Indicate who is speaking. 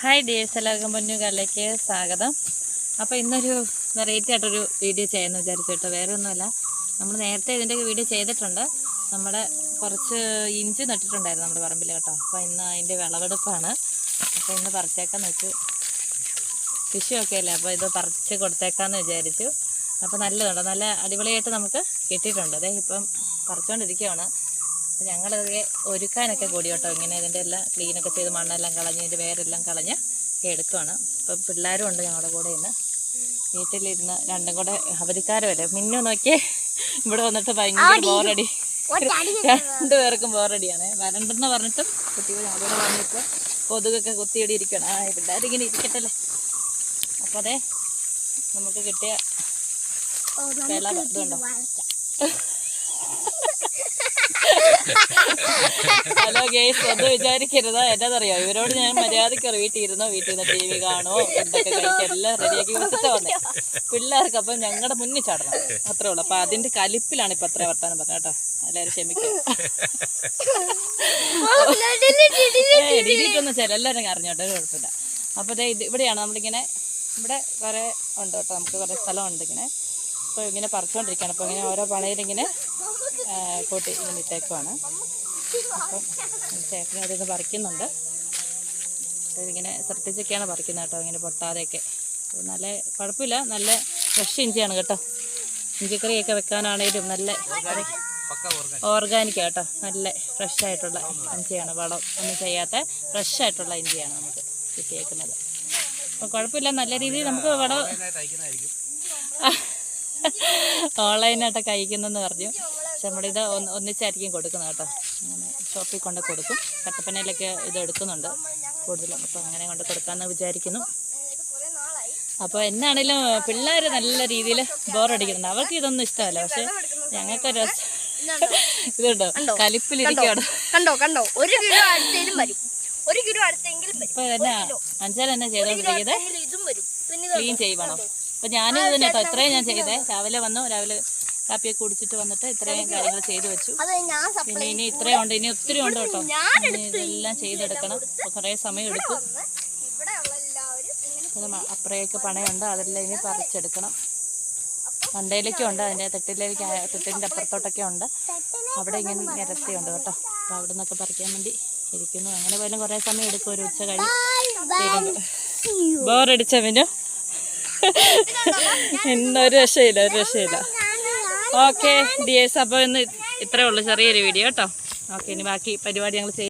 Speaker 1: Hi dears എല്ലാവർക്കും പൊന്നുകാലിലേക്ക് സ്വാഗതം. അപ്പോൾ ഇന്നൊരു വെറൈറ്റി ആയിട്ടൊരു വീഡിയോ ചെയ്യാമെന്ന് വിചാരിച്ചു കേട്ടോ. വേറെ ഒന്നുമല്ല നമ്മൾ നേരത്തെ ഇതിന്റെ വീഡിയോ ചെയ്തിട്ടുണ്ട്. നമ്മുടെ കുറച്ച് ഇഞ്ചി നട്ടിട്ടുണ്ടായിരുന്നു നമ്മുടെ പറമ്പിൽ കേട്ടോ. അപ്പോൾ ഇന്ന് അതിന്റെ വിളവെടുപ്പാണ്. അപ്പോൾ ഇന്ന് പറിച്ചേക്കാന്ന് വെച്ചു. കൃഷിയൊക്കെ അല്ലേ? അപ്പോൾ ഇത് പറിച്ച് കൊടുത്തേക്കാന്ന് വിചാരിച്ചു. അപ്പോൾ നല്ലതുണ്ട്. നല്ല അടിപൊളിയായിട്ട് നമുക്ക് കിട്ടിയിട്ടുണ്ട്. അതെ ഇപ്പം പറിച്ചുകൊണ്ടിരിക്കുകയാണ് ഞങ്ങളിതൊക്കെ ഒരുക്കാനൊക്കെ കൂടി കേട്ടോ. ഇങ്ങനെ ഇതിന്റെ എല്ലാം ക്ലീനൊക്കെ ചെയ്ത് മണ്ണെല്ലാം കളഞ്ഞ് ഇതിന്റെ വേരെല്ലാം കളഞ്ഞ് എടുക്കുവാണ്. ഇപ്പം പിള്ളേരും ഉണ്ട് ഞങ്ങളുടെ കൂടെ ഇന്ന്. വീട്ടിലിരുന്ന് രണ്ടും കൂടെ അവധിക്കാരമല്ലേ മിന്നു നോക്കിയേ. ഇവിടെ വന്നിട്ട് ഭയങ്കര ബോറടി. രണ്ടുപേർക്കും ബോറടിയാണ്. വരണ്ടെന്ന് പറഞ്ഞിട്ടും കുട്ടികൾ ഞങ്ങളുടെ കൂടെ വന്നിട്ട് കൊതുകൊക്കെ കുത്തിയിടി ഇരിക്കണം ആ പിള്ളേരിങ്ങനെ ഇരിക്കട്ടല്ലേ? അപ്പോൾ അതെ നമുക്ക് കിട്ടിയ വിളവ് ഇതുണ്ടോ? ഹലോ ഗേസ് ഒന്നും വിചാരിക്കരുത്. എന്നതറിയോ ഇവരോട് ഞാൻ മര്യാദയ്ക്ക് വീട്ടിൽ വീട്ടിൽ നിന്ന് ടി വി കാണോ എന്തൊക്കെ കഴിക്കുക എല്ലാം റെഡിയാക്കി വെച്ചിട്ട് വന്നേ. പിള്ളേർക്ക് അപ്പം ഞങ്ങളുടെ മുന്നിൽ ചാടണം. അത്രേ ഉള്ളൂ. അപ്പൊ അതിന്റെ കലിപ്പിലാണ് ഇപ്പൊ അത്ര വർത്താനം പറഞ്ഞ കേട്ടോ. എല്ലാവരും ക്ഷമിക്കും. ഡിലീറ്റ് എല്ലാവരും അറിഞ്ഞോട്ടെ. കുഴപ്പമില്ല. അപ്പോൾ ദേ ഇത് ഇവിടെയാണ് നമ്മളിങ്ങനെ ഇവിടെ കുറേ ഉണ്ട് കേട്ടോ. നമുക്ക് കുറേ സ്ഥലമുണ്ട് ഇങ്ങനെ. അപ്പോൾ ഇങ്ങനെ പറിച്ചുകൊണ്ടിരിക്കുകയാണ് അപ്പോൾ ഇങ്ങനെ ഓരോ പണയിലിങ്ങനെ കൂട്ടി ഇങ്ങനെ ഇട്ടേക്കുവാണ്. അപ്പം ചേട്ടനെ നിന്ന് പറിക്കുന്നുണ്ട്. ഇതിങ്ങനെ ശ്രദ്ധിച്ചൊക്കെയാണ് പറിക്കുന്നത് കേട്ടോ ഇങ്ങനെ പൊട്ടാതെയൊക്കെ. നല്ല കുഴപ്പമില്ല നല്ല ഫ്രഷ് ഇഞ്ചിയാണ് കേട്ടോ. ഇഞ്ചിക്കറിയൊക്കെ വെക്കാനാണേലും നല്ല ഓർഗാനിക് കേട്ടോ നല്ല ഫ്രഷ് ആയിട്ടുള്ള ഇഞ്ചിയാണ് വളം. ഒന്നും ചെയ്യാത്ത ഫ്രഷ് ആയിട്ടുള്ള ഇഞ്ചിയാണ് നമുക്ക് കിട്ടിയേക്കുന്നത്. അപ്പോൾ കുഴപ്പമില്ല നല്ല രീതിയിൽ നമുക്ക് വളം ഓൺലൈനായിട്ടൊക്കെ അയക്കുന്നെന്ന് പറഞ്ഞു. പക്ഷെ നമ്മളിത് ഒന്ന് ഒന്നിച്ചായിരിക്കും കൊടുക്കുന്നത് കേട്ടോ. അങ്ങനെ ഷോപ്പിൽ കൊണ്ട് കൊടുക്കും. കട്ടപ്പനയിലൊക്കെ ഇത് എടുക്കുന്നുണ്ട് കൂടുതലും. അപ്പോൾ അങ്ങനെ കൊണ്ട് കൊടുക്കാമെന്ന് വിചാരിക്കുന്നു. അപ്പോൾ എന്നാണേലും പിള്ളേർ നല്ല രീതിയിൽ ബോറടിക്കുന്നുണ്ട്. അവർക്ക് ഇതൊന്നും ഇഷ്ടമല്ല. പക്ഷെ ഞങ്ങൾക്ക് രസം ഇതുണ്ടോ? കലിപ്പിലിരിക്കോ
Speaker 2: കണ്ടോ? കണ്ടോ? ഒരു കിലോ അടുത്തേലും വരും. ഒരു കിലോ അടുത്തെങ്കിലും
Speaker 1: അഞ്ചാൽ എന്നാ? ചെയ്തോണ്ടിരിക്കുന്നത് ക്ലീൻ ചെയ്യുവാണോ അപ്പൊ ഞാനും ഇത് തന്നെ കേട്ടോ ഇത്രയും ഞാൻ ചെയ്തേ. രാവിലെ വന്നു. രാവിലെ കാപ്പിയൊക്കെ കുടിച്ചിട്ട് വന്നിട്ട് ഇത്രയും കാര്യങ്ങൾ ചെയ്തു വെച്ചു. പിന്നെ ഇനി ഇത്രയും ഉണ്ട്. ഇനി ഒത്തിരി ഉണ്ട് കേട്ടോ ഇനി ഇതെല്ലാം ചെയ്തെടുക്കണം. അപ്പൊ കുറേ സമയം എടുക്കും. മ- അപ്പുറയൊക്കെ പണയുണ്ട്. അതെല്ലാം ഇനി പറിച്ചെടുക്കണം. മണ്ടയിലേക്കും ഉണ്ട്. അതിന്റെ തെട്ടിലേക്ക് തെട്ടിന്റെ അപ്പുറത്തോട്ടൊക്കെ ഉണ്ട്. അവിടെ ഇങ്ങനെ നിരത്തിയുണ്ട് കേട്ടോ. അപ്പോൾ അവിടെ നിന്നൊക്കെ പറിക്കാൻ വേണ്ടി ഇരിക്കുന്നു. അങ്ങനെ പോയാലും കുറേ സമയം എടുക്കും. ഒരു ഉച്ച കഴിഞ്ഞ് ബോറടിച്ച മിനു? ഇന്നൊരു രക്ഷയില്ല ഒരു രക്ഷയില്ല. ഓക്കെ ഡിയേഴ്സ് അപ്പോൾ ഇന്ന് ഇത്രയേ ഉള്ളൂ ചെറിയൊരു വീഡിയോ കേട്ടോ. ഓക്കെ ഇനി ബാക്കി പരിപാടി ഞങ്ങൾ ചെയ്യും.